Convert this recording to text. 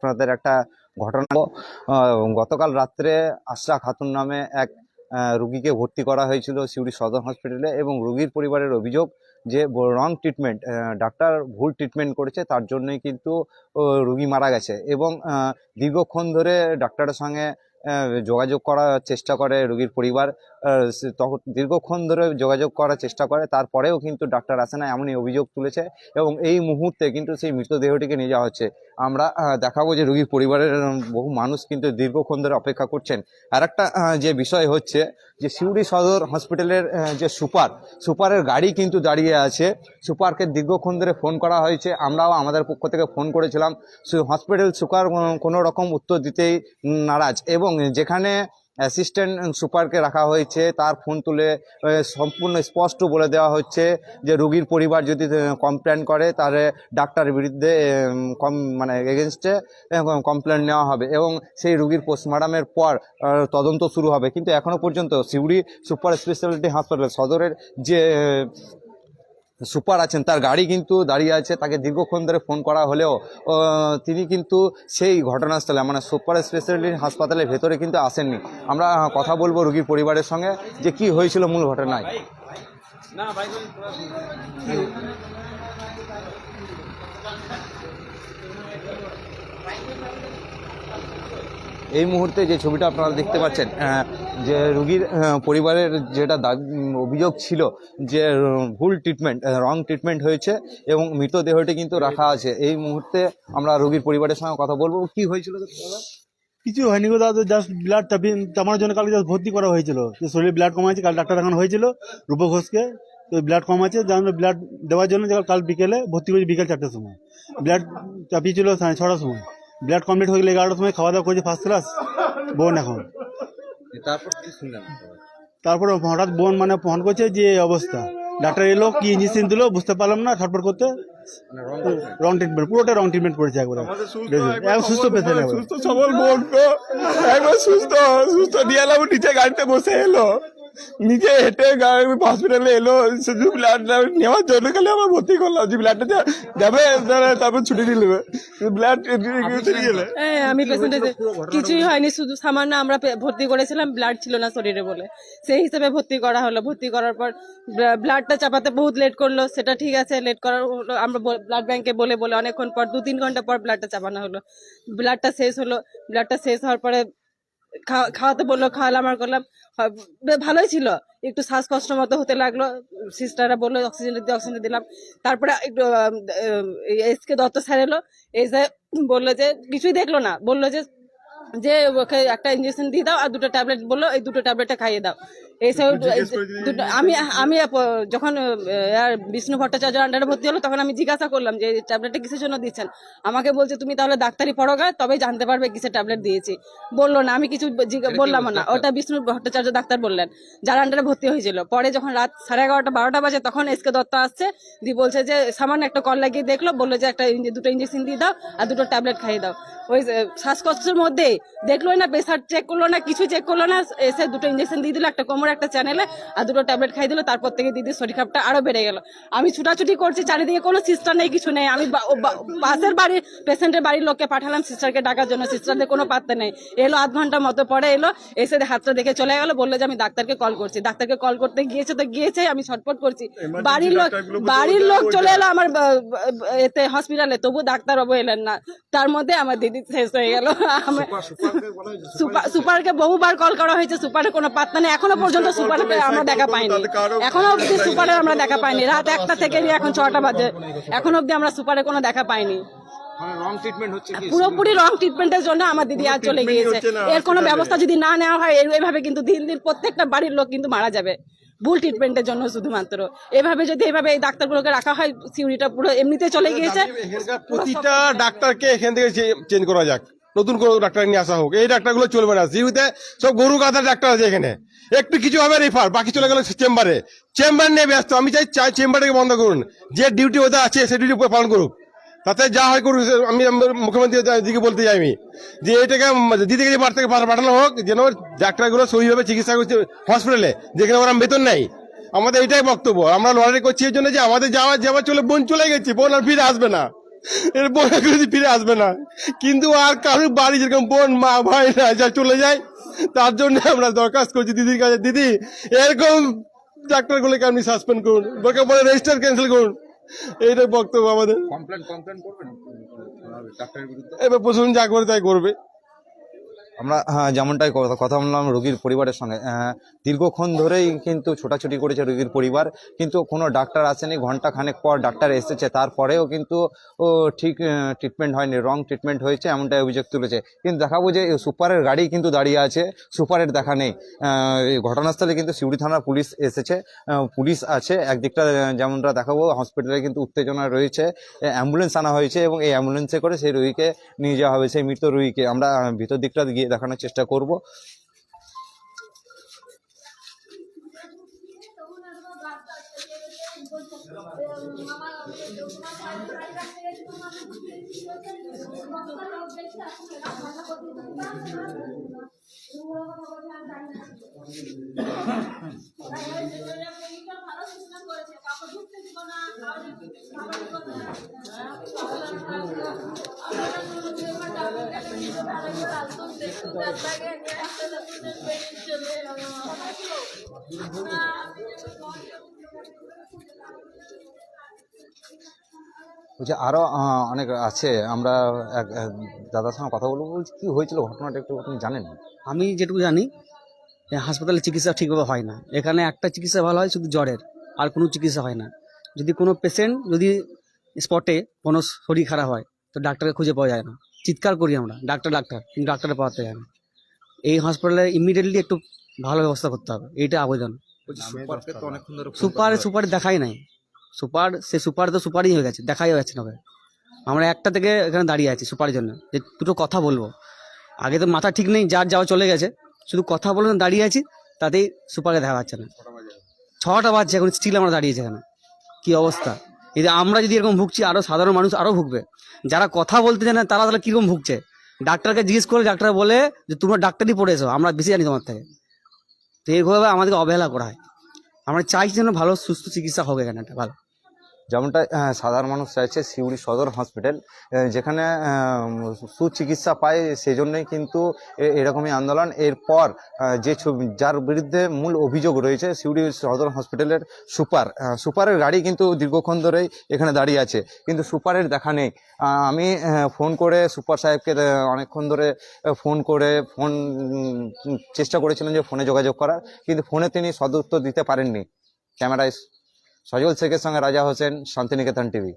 আপনাদের একটা ঘটনা। গতকাল রাত্রে আশরা খাতুন নামে এক রুগীকে ভর্তি করা হয়েছিল সিউড়ি সদর হসপিটালে এবং রুগীর পরিবারের অভিযোগ যে রং ট্রিটমেন্ট ডাক্তার ভুল ট্রিটমেন্ট করেছে, তার জন্যই কিন্তু রুগী মারা গেছে এবং দীর্ঘক্ষণ ধরে ডাক্তারের সঙ্গে যোগাযোগ করার চেষ্টা করে রুগীর পরিবার। তখন দীর্ঘক্ষণ ধরে যোগাযোগ করার চেষ্টা করে, তারপরেও কিন্তু ডাক্তার আসে না এমনই অভিযোগ তুলেছে এবং এই মুহূর্তে কিন্তু সেই মৃতদেহটিকে নিয়ে যাওয়া হচ্ছে। আমরা দেখাবো যে রুগীর পরিবারের বহু মানুষ কিন্তু দীর্ঘক্ষণ ধরে অপেক্ষা করছেন। আর একটা যে বিষয় হচ্ছে যে সিউড়ি সদর হসপিটালের যে সুপার, সুপারের গাড়ি কিন্তু দাঁড়িয়ে আছে। সুপারকে দীর্ঘক্ষণ ধরে ফোন করা হয়েছে। আমরাও আমাদের পক্ষ থেকে ফোন করেছিলাম। হসপিটাল সুপার কোনো রকম উত্তর দিতেই নারাজ। এবং যেখানে অ্যাসিস্ট্যান্ট সুপারকে রাখা হয়েছে। তার ফোন তুলে সম্পূর্ণ স্পষ্ট বলে দেওয়া হচ্ছে যে, রুগীর পরিবার যদি কমপ্লেন করে, তাহলে ডাক্তারের বিরুদ্ধে কম মানে এগেনস্টে কমপ্লেন নেওয়া হবে এবং সেই রোগীর পোস্টমর্টমের পর তদন্ত শুরু হবে। কিন্তু এখনও পর্যন্ত সিউড়ি সুপার স্পেশালিটি হাসপাতাল, সদরের যে সুপার আছেন। তার গাড়ি কিন্তু দাঁড়িয়ে আছে। তাকে দীর্ঘক্ষণ ধরে ফোন করা হলেও তিনি কিন্তু সেই ঘটনাস্থলে মানে সুপার স্পেশালিটি হাসপাতালের ভেতরে কিন্তু আসেননি। আমরা কথা বলব রুগীর পরিবারের সঙ্গে যে কি হয়েছিল মূল ঘটনায়। এই মুহূর্তে যে ছবিটা আপনারা দেখতে পাচ্ছেন যে রুগীর পরিবারের যেটা অভিযোগ ছিল যে ভুল ট্রিটমেন্ট রং ট্রিটমেন্ট হয়েছে এবং মৃতদেহটি কিন্তু রাখা আছে। এই মুহূর্তে আমরা রুগীর পরিবারের সঙ্গে কথা বলব। কি হয়েছিল কিছু হয়নি গো দাদা জাস্ট ব্লাড তামার জন্য কালকে জাস্ট ভর্তি করা হয়েছিল। যে শরীরে ব্লাড কমাচ্ছে কাল ডাক্তার দেখানো হয়েছিল রূপ ঘোষকে। তো ব্লাড কমাচ্ছে যার ব্লাড দেওয়ার জন্য কাল বিকেলে ভর্তি করেছি বিকেল চারটের সময়। ব্লাড চাপিয়েছিল সাড়ে ছটার সময়। ব্লাড কমপ্লিট হয়ে গেলে এগারোটার সময় খাওয়া দাওয়া করেছে ফার্স্ট ক্লাস বোন এখন। তারপর কি শুনলাম তারপরে হঠাৎ বোন মানে ফোন করছে যে অবস্থা। ডাক্তার এলো কি ইঞ্জেকশন দিলো বুঝতে পারলাম না ছটফট করতে। মানে রং ট্রিটমেন্ট পুরোটা রং ট্রিটমেন্ট করেছে একবার। একদম সুস্থ একবারে সুস্থ সবল বোন একবার সুস্থ সুস্থ দিয়ে এলাম নিচে গাড়িতে বসে এলো। নিজে হেঁটে গাড়ি হসপিটালে এলো শুধু ব্লাড নেওয়ার জন্য খালি আমার ভর্তি করলাম যে ব্লাডটা তারা- তারপর ছুটি দিয়ে নেবে। ব্লাড হ্যাঁ আমি পেশেন্টে কিছুই হয়নি শুধু সামান্য আমরা ভর্তি করেছিলাম ব্লাড ছিল না শরীরে বলে। সেই হিসেবে ভর্তি করা হলো। ভর্তি করার পর ব্লাডটা চাপাতে বহুত লেট করল সেটা ঠিক আছে লেট করার হলো। আমরা ব্লাড ব্যাংকে বলে বলে অনেকক্ষণ পর দু তিন ঘণ্টা পর ব্লাডটা চাপানো হলো। ব্লাডটা শেষ হলো। ব্লাডটা শেষ হওয়ার পরে খাওয়াতে বলল খাওয়ালাম আর করলাম ভালোই ছিল। একটু শ্বাসকষ্ট মতো হতে লাগল। সিস্টাররা বলল, অক্সিজেন দিয়ে অক্সিজেন দিলাম। তারপরে একটু এস কে দত্ত স্যার এলো। এসে বলল যে, কিছুই দেখল না। বলল যে যে, ওকে একটা ইঞ্জেকশন দিয়ে দাও আর দুটো ট্যাবলেট বলল, এই দুটো ট্যাবলেটটা খাইয়ে দাও। এসে দুটো আমি আমি যখন বিষ্ণু ভট্টাচার্য আন্ডারে ভর্তি হলো তখন আমি জিজ্ঞাসা করলাম যে ট্যাবলেটটা কিসের জন্য দিচ্ছেন? আমাকে বলছে তুমি তাহলে ডাক্তারি পড়ো গা তবেই জানতে পারবে কিসের ট্যাবলেট দিয়েছি। বলল না আমি কিছু বললাম না। ওটা বিষ্ণু ভট্টাচার্য ডাক্তার বললেন যার আন্ডারে ভর্তি হয়েছিল। পরে যখন রাত সাড়ে এগারোটা বারোটা বাজে তখন এসকে দত্ত আসছে দিয়ে বলছে যে সামান্য একটা কল লাগিয়ে দেখল। বলল যে একটা দুটো ইঞ্জেকশন দিয়ে দাও আর দুটো ট্যাবলেট খাইয়ে দাও। ওই শ্বাসকষ্টের মধ্যে দেখল না প্রেশার চেক করল না কিছু চেক করল না এসে দুটো ইঞ্জেকশন দিয়ে দিল একটা কোমর একটা চ্যানেলে আর দুটো ট্যাবলেট খাই দিল তারপর থেকে দিদির শরীর খারাপটা আরও বেড়ে গেল। আমি ছুটাছুটি করছি চারিদিকে কোনো সিস্টার নেই কিছু নেই। আমি পাশের বাড়ির পেশেন্টের বাড়ির লোককে পাঠালাম সিস্টারকে ডাকার জন্য সিস্টারদের কোনো পাত্তা নেই। এলো আধ ঘণ্টা মতো পরে এলো এসে হাতটা দেখে চলে গেল বলল যে আমি ডাক্তারকে কল করছি। ডাক্তারকে কল করতে গিয়েছে তো গিয়েছে আমি ছটফট করছি। বাড়ির লোক বাড়ির লোক চলে এলো আমার এতে হসপিটালে তবু ডাক্তার বাবু এলেন না। তার মধ্যে আমার দিদি শেষ হয়ে গেল। সুপারকে বহুবার কল করা হয়েছে সুপারের কোনো পাত্তা নেই এখনও পর্যন্ত সুপারকে আমরা দেখা পাইনি। এখনও অব্দি সুপারের আমরা দেখা পাইনি। রাত একটা থেকে এখন ছটা বাজে। এখন অব্দি আমরা সুপারে কোনো দেখা পাইনি। মানে রং ট্রিটমেন্ট হচ্ছে পুরোপুরি রং ট্রিটমেন্টের জন্য আমার দিদি আর চলে গিয়েছে। এর কোনো ব্যবস্থা যদি না নেওয়া হয় এই- এইভাবে কিন্তু দিন দিন প্রত্যেকটা বাড়ির লোক কিন্তু মারা যাবে। ভুল ট্রিটমেন্টের জন্য শুধুমাত্র। এভাবে যদি এভাবে এই ডাক্তারগুলোকে রাখা হয় সিউড়িটা পুরো এমনিতে চলে গিয়েছে। প্রতিটা ডাক্তারকে এখান থেকে চেঞ্জ করা যাক। নতুন কোনো ডাক্তার নিয়ে আসা হোক। এই ডাক্তারগুলো চলবে না। জিউতে সব গরু, গাধার ডাক্তার আছে এখানে। একটু কিছু হবে রেফার বাকি চলে গেল চেম্বারে। চেম্বার নিয়ে ব্যস্ত। আমি চাই চাই চেম্বারটাকে বন্ধ করুন। যে ডিউটি ওদের আছে সেই ডিউটি পালন করুক। তাতে যা হয় করুক আমি মুখ্যমন্ত্রী দিকে বলতে চাই আমি। যে এটাকে দিদি থেকে বাড়ি থেকে পাঠানো হোক, যেন ডাক্তারগুলো সহিভাবে চিকিৎসা করছে হসপিটালে যেখানে ওরা বেতন নেই আমাদের এটাই বক্তব্য। আমরা লড়াই করছি এই জন্য যে আমাদের যাওয়া যাওয়া চলে বোন চলে গেছি, বোন আর ফিরে আসবে না। এরপর যদি ফিরে আসবে না। কিন্তু আর কারোর বাড়ি যেরকম বোন, মা, ভাই না যা চলে যায়, তার জন্য আমরা দরখাস্ত করছি দিদির কাছে। দিদি, এরকম ডাক্তারগুলোকে আপনি সাসপেন্ড করুন বলকে বলে রেজিস্টার ক্যান্সেল করুন। এইটাই বক্তব্য আমাদের। এবার প্রশাসন যা করে তাই করবে। আমরা হ্যাঁ, যেমনটাই কথা বললাম রোগীর পরিবারের সঙ্গে। দীর্ঘক্ষণ ধরেই কিন্তু ছোটাছুটি করেছে রোগীর পরিবার কিন্তু কোনো ডাক্তার আসেনি ঘণ্টা খানেক পর ডাক্তার এসেছে তারপরেও কিন্তু ও ঠিক ট্রিটমেন্ট হয়নি রং ট্রিটমেন্ট হয়েছে এমনটাই অভিযোগ তুলেছে। কিন্তু দেখাবো যে সুপারের গাড়ি কিন্তু দাঁড়িয়ে আছে সুপারের দেখা নেই। ঘটনাস্থলে কিন্তু সিউড়ি থানার পুলিশ এসেছে পুলিশ আছে একদিকটা যেমনটা দেখাবো হসপিটালে কিন্তু উত্তেজনা রয়েছে অ্যাম্বুলেন্স আনা হয়েছে এবং এই অ্যাম্বুলেন্সে করে সেই রুগীকে নিয়ে যাওয়া হবে সেই মৃত রুগীকে। আমরা ভিতর দিকটা গিয়ে দেখানোর চেষ্টা করব। বলছি আরও আহ, অনেক আছে। আমরা এক দাদার সঙ্গে কথা বলব বলছি কি হয়েছিল ঘটনাটা একটু আপনি জানেন? আমি যেটুকু জানি হাসপাতালে চিকিৎসা ঠিকভাবে হয় না। এখানে একটা চিকিৎসা ভালো হয় শুধু জ্বরের আর কোনো চিকিৎসা হয় না। যদি কোনো পেশেন্ট যদি স্পটে কোনো শরীর খারাপ হয় তো ডাক্তারকে খুঁজে পাওয়া যায় না। চিৎকার করি আমরা ডাক্তার ডাক্তার কিন্তু ডাক্তারে পাওয়াতে যায় না। এই হসপিটালে ইমিডিয়েটলি একটু ভালো ব্যবস্থা করতে হবে এইটা আবেদন। সুপার সুপার দেখাই নাই। সুপার সে সুপার তো সুপারই হয়ে গেছে দেখাই হয়ে যাচ্ছে না। আমরা একটা থেকে এখানে দাঁড়িয়ে আছি সুপারের জন্য যে দুটো কথা বলব। আগে তো মাথা ঠিক নেই যার যাওয়া চলে গেছে শুধু কথা বলে দাঁড়িয়ে আছি তাতেই সুপারকে দেখা যাচ্ছে না। ছটা বাজছে এখন স্টিল আমরা দাঁড়িয়েছি এখানে। কি অবস্থা? এই যে আমরা যদি এরকম ভুগছি আরও সাধারণ মানুষ আরও ভুগবে। যারা কথা বলতে জানে তারা তাহলে কীরকম ভুগছে? ডাক্তারকে জিজ্ঞেস করে ডাক্তার বলে যে, তোমরা ডাক্তারই পড়ে এসো, আমরা বেশি জানি তোমার থেকে। তো এইভাবে আমাদেরকে অবহেলা করা হয়। আমরা চাইছি যেন ভালো, সুস্থ চিকিৎসা হবে এখানে একটা, ভালো। যেমনটা সাধারণ মানুষ চাইছে সিউড়ি সদর হসপিটাল যেখানে সুচিকিৎসা পায় সেই জন্যই কিন্তু এরকমই আন্দোলন। এরপর যে যার বিরুদ্ধে মূল অভিযোগ রয়েছে সিউড়ি সদর হসপিটালের সুপার সুপারের গাড়ি কিন্তু দীর্ঘক্ষণ ধরেই এখানে দাঁড়িয়ে আছে, কিন্তু সুপারের দেখা নেই। আমি ফোন করে সুপার সাহেবকে অনেকক্ষণ ধরে ফোন করে ফোন চেষ্টা করেছিলেন যে ফোনে যোগাযোগ করার, কিন্তু ফোনে তিনি সদুত্তর দিতে পারেননি। ক্যামেরায় সজল শেখের সঙ্গে রাজা হোসেন শান্তিনিকেতন টিভি।